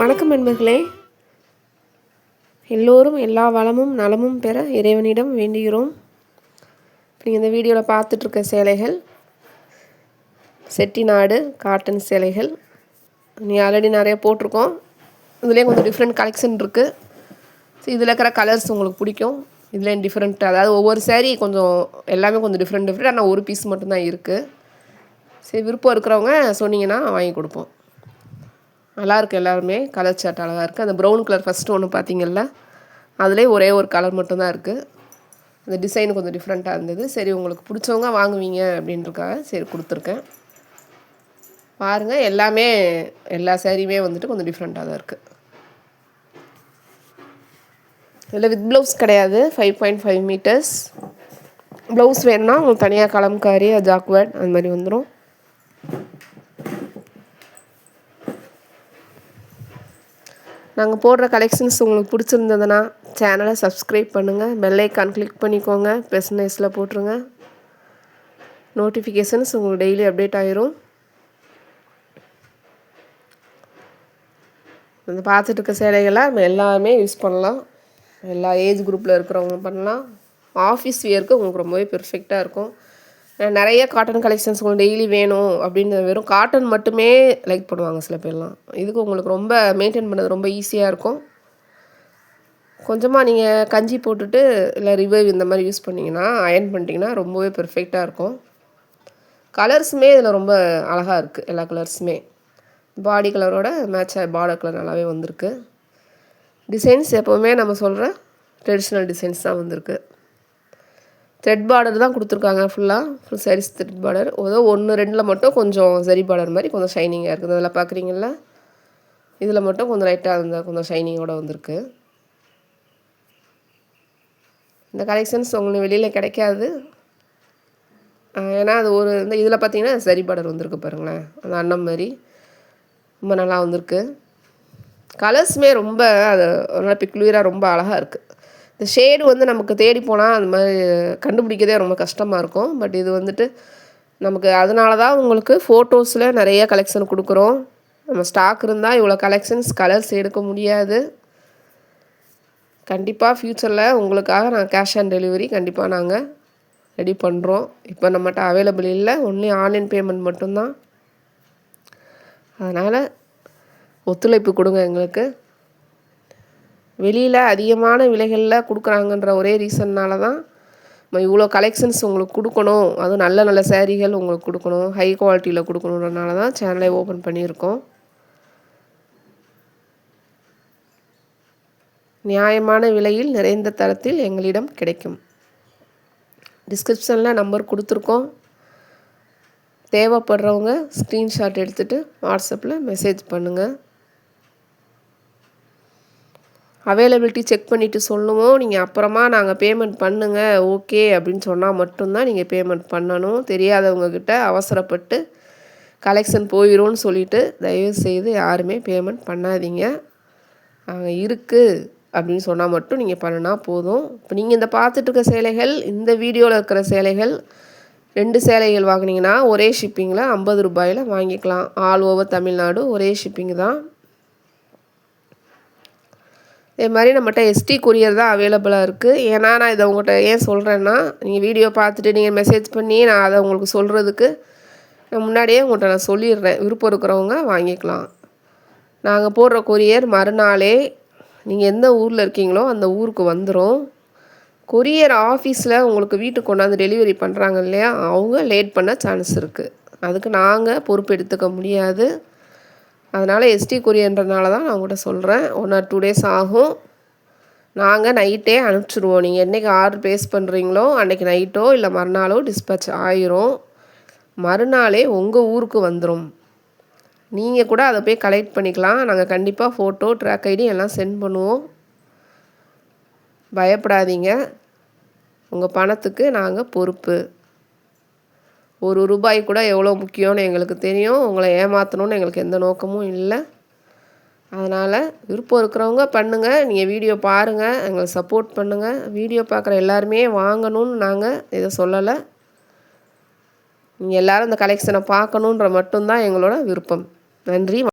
வணக்கம் நண்பர்களே. எல்லோரும் எல்லா வளமும் நலமும் பெற இறைவனிடம் வேண்டுகிறோம். நீங்கள் இந்த வீடியோவில் பார்த்துட்ருக்க சேலைகள் செட்டிநாடு காட்டன் சேலைகள். நீ ஆல்ரெடி நிறைய போட்டிருக்கோம். இதுலேயும் கொஞ்சம் டிஃப்ரெண்ட் கலெக்ஷன் இருக்குது ஸோ இதில் இருக்கிற கலர்ஸ் உங்களுக்கு பிடிக்கும். இதுலேயும் டிஃப்ரெண்ட் அதாவது ஒவ்வொரு சேரீ கொஞ்சம் எல்லாமே கொஞ்சம் டிஃப்ரெண்ட் டிஃப்ரெண்ட் ஆனால் ஒரு பீஸ் மட்டும்தான் இருக்குது சரி விருப்பம் இருக்கிறவங்க சொன்னீங்கன்னா வாங்கி கொடுப்போம். நல்லாயிருக்கு எல்லாருமே. கலர் சாட் அழகாக இருக்குது அந்த ப்ரௌன் கலர் ஃபஸ்ட்டு ஒன்று பார்த்தீங்கல்ல அதிலே ஒரே ஒரு கலர் மட்டும்தான் இருக்குது அந்த டிசைன் கொஞ்சம் டிஃப்ரெண்ட்டாக இருந்தது. சரி உங்களுக்கு பிடிச்சவங்க வாங்குவீங்க அப்படின்றக்காக சரி கொடுத்துருக்கேன். பாருங்கள் எல்லாமே எல்லா சேரீயுமே வந்துட்டு கொஞ்சம் டிஃப்ரெண்ட்டாக தான் இருக்குது இதில் வித் ப்ளவுஸ் கிடையாது. Five point five metres blouse வேணுன்னா உங்களுக்கு தனியாக கலம்காரி ஜாக்வேட் அந்த மாதிரி வந்துடும் நாங்கள் போடுற கலெக்ஷன்ஸ் உங்களுக்கு பிடிச்சிருந்ததுன்னா சேனலை சப்ஸ்கிரைப் பண்ணுங்கள் பெல்லைக்கான் கிளிக் பண்ணிக்கோங்க. பெஸ்னஸில் போட்டுருங்க. நோட்டிஃபிகேஷன்ஸ் உங்களுக்கு டெய்லி அப்டேட் ஆயிரும். இந்த பார்த்துட்டு இருக்க சேலைகளை நம்ம எல்லாருமே யூஸ் பண்ணலாம். எல்லா ஏஜ் குரூப்பில் இருக்கிறவங்க பண்ணலாம். ஆஃபீஸ் வியருக்கு உங்களுக்கு ரொம்பவே பெர்ஃபெக்டாக இருக்கும். நிறைய காட்டன் கலெக்ஷன்ஸ் உங்களுக்கு டெய்லி வேணும் அப்படின்னு வெறும் காட்டன் மட்டுமே லைக் பண்ணுவாங்க சில பேர்லாம். இதுக்கு உங்களுக்கு ரொம்ப மெயின்டைன் பண்ணது ரொம்ப ஈஸியாக இருக்கும். கொஞ்சமாக நீங்கள் கஞ்சி போட்டுட்டு இல்லை ரிவைவ் இந்த மாதிரி யூஸ் பண்ணிங்கன்னா அயன் பண்ணிட்டீங்கன்னா ரொம்பவே பெர்ஃபெக்டாக இருக்கும். கலர்ஸுமே இதில் ரொம்ப அழகாக இருக்குது எல்லா கலர்ஸுமே பாடி கலரோட மேட்ச் பார்டர் கலர் நல்லாவே வந்திருக்கு. டிசைன்ஸ் எப்போவுமே நம்ம சொல்கிற ட்ரெடிஷ்னல் டிசைன்ஸ் தான் வந்திருக்கு. த்ரெட் பார்டர் தான் கொடுத்துருக்காங்க ஃபுல்லாக ஃபுல் சாரீஸ் த்ரெட் பார்டர் ஏதோ ஒன்று ரெண்டில் மட்டும் கொஞ்சம் சரி பார்டர் மாதிரி கொஞ்சம் ஷைனிங்காக இருக்குது. அதில் பார்க்குறீங்கள இதில் மட்டும் கொஞ்சம் லைட்டாக இருந்தால் கொஞ்சம் ஷைனிங்கோடு வந்திருக்கு. இந்த கலெக்ஷன்ஸ் உங்களுக்கு வெளியில் கிடைக்காது. ஏன்னா அது ஒரு இந்த இதில் பார்த்தீங்கன்னா சரி பார்டர் வந்திருக்கு பாருங்களேன். அந்த அண்ணன் மாதிரி. ரொம்ப நல்லா வந்திருக்கு. கலர்ஸுமே ரொம்ப அது நல்லா பிக்லூராக ரொம்ப அழகாக இருக்குது இந்த ஷேடு வந்து நமக்கு தேடி போனால் அந்த மாதிரி கண்டுபிடிக்கதே ரொம்ப கஷ்டமாக இருக்கும். பட் இது வந்துட்டு நமக்கு அதனால தான் உங்களுக்கு ஃபோட்டோஸில் நிறைய கலெக்ஷன் கொடுக்குறோம். நம்ம ஸ்டாக் இருந்தால் இவ்வளோ கலெக்ஷன்ஸ் கலர்ஸ் எடுக்க முடியாது. கண்டிப்பாக ஃப்யூச்சரில் உங்களுக்காக நான் கேஷ் ஆன் டெலிவரி கண்டிப்பாக நாங்கள் ரெடி பண்ணுறோம் இப்போ நம்மகிட்ட அவைலபிள் இல்லை ஒன்லி ஆன்லைன் பேமெண்ட் மட்டும்தான். அதனால் ஒத்துழைப்பு கொடுங்க எங்களுக்கு. வெளியில் அதிகமான விலைகளில் கொடுக்குறாங்கன்ற ஒரே ரீசன்னால தான் நம்ம இவ்வளோ கலெக்ஷன்ஸ் உங்களுக்கு கொடுக்கணும். அதுவும் நல்ல நல்ல சேரீகள் உங்களுக்கு கொடுக்கணும். ஹை குவாலிட்டியில் கொடுக்கணுன்றனால தான் சேனலை ஓப்பன் பண்ணியிருக்கோம். நியாயமான விலையில் நிறைந்த தரத்தில் எங்களிடம் கிடைக்கும். டிஸ்கிரிப்ஷனில் நம்பர் கொடுத்துருக்கோம். தேவைப்படுறவங்க ஸ்க்ரீன்ஷாட் எடுத்துகிட்டு வாட்ஸ்அப்பில் மெசேஜ் பண்ணுங்கள் அவைலபிலிட்டி செக் பண்ணிவிட்டு சொல்லுவோம் நீங்கள் அப்புறமா நாங்கள் பேமெண்ட் பண்ணுங்கள் ஓகே அப்படின்னு சொன்னால் மட்டும்தான் நீங்கள் பேமெண்ட் பண்ணணும். தெரியாதவங்கக்கிட்ட அவசரப்பட்டு கலெக்ஷன் போயிடும்னு சொல்லிவிட்டு தயவுசெய்து யாருமே பேமெண்ட் பண்ணாதீங்க. அங்கே இருக்குது அப்படின்னு சொன்னால் மட்டும் நீங்கள் பண்ணினா போதும். இப்போ நீங்கள் இந்த பார்த்துட்ருக்க சேலைகள் இந்த வீடியோவில் இருக்கிற சேலைகள் ரெண்டு சேலைகள் வாங்கினீங்கன்னா ஒரே ஷிப்பிங்கில் ஐம்பது ரூபாயில் வாங்கிக்கலாம். ஆல் ஓவர் தமிழ்நாடு ஒரே ஷிப்பிங் தான். இது மாதிரி நம்மகிட்ட எஸ்டி கொரியர் தான் அவைலபிளாக இருக்குது ஏன்னா நான் இதை உங்கள்கிட்ட ஏன் சொல்கிறேன்னா நீங்கள் வீடியோ பார்த்துட்டு நீங்கள் மெசேஜ் பண்ணி நான் அதை உங்களுக்கு சொல்கிறதுக்கு நான் முன்னாடியே உங்கள்கிட்ட நான் சொல்லிடுறேன். விருப்பம் இருக்கிறவங்க வாங்கிக்கலாம். நாங்கள் போடுற கொரியர் மறுநாளே நீங்கள் எந்த ஊரில் இருக்கீங்களோ அந்த ஊருக்கு வந்துடும் கொரியர் ஆஃபீஸில் உங்களுக்கு வீட்டுக்கு கொண்டாந்து டெலிவரி பண்ணுறாங்க இல்லையா அவங்க லேட் பண்ண சான்ஸ் இருக்குது அதுக்கு நாங்கள் பொறுப்பு எடுத்துக்க முடியாது. அதனால் எஸ்டி கொரியன்றனால தான் நான் உங்கள்கிட்ட சொல்கிறேன் ஒன் ஆர் டூ டேஸ் ஆகும். நாங்கள் நைட்டே அனுப்பிச்சிடுவோம் நீங்கள் என்றைக்கு ஆர்டர் பேஸ் பண்ணுறீங்களோ அன்றைக்கி நைட்டோ இல்லை மறுநாளோ டிஸ்பேச் ஆயிரும். மறுநாளே உங்கள் ஊருக்கு வந்துடும் நீங்கள் கூட அதை போய் கலெக்ட் பண்ணிக்கலாம். நாங்கள் கண்டிப்பாக ஃபோட்டோ ட்ராக் ஐடி எல்லாம் சென்ட் பண்ணுவோம். பயப்படாதீங்க. உங்கள் பணத்துக்கு நாங்கள் பொறுப்பு. ஒரு ரூபாய் கூட எவ்வளோ முக்கியம்னு எங்களுக்கு தெரியும். உங்களை ஏமாற்றணுன்னு எங்களுக்கு எந்த நோக்கமும் இல்லை. அதனால் விருப்பம் இருக்கிறவங்க பண்ணுங்கள் நீங்கள் வீடியோ பாருங்கள் எங்களுக்கு சப்போர்ட் பண்ணுங்கள் வீடியோ பார்க்குற எல்லாருமே வாங்கணும்னு நாங்கள் இதை சொல்லலை. நீங்கள் எல்லோரும் இந்த கலெக்ஷனை பார்க்கணுன்ற மட்டும்தான் எங்களோட விருப்பம். நன்றி.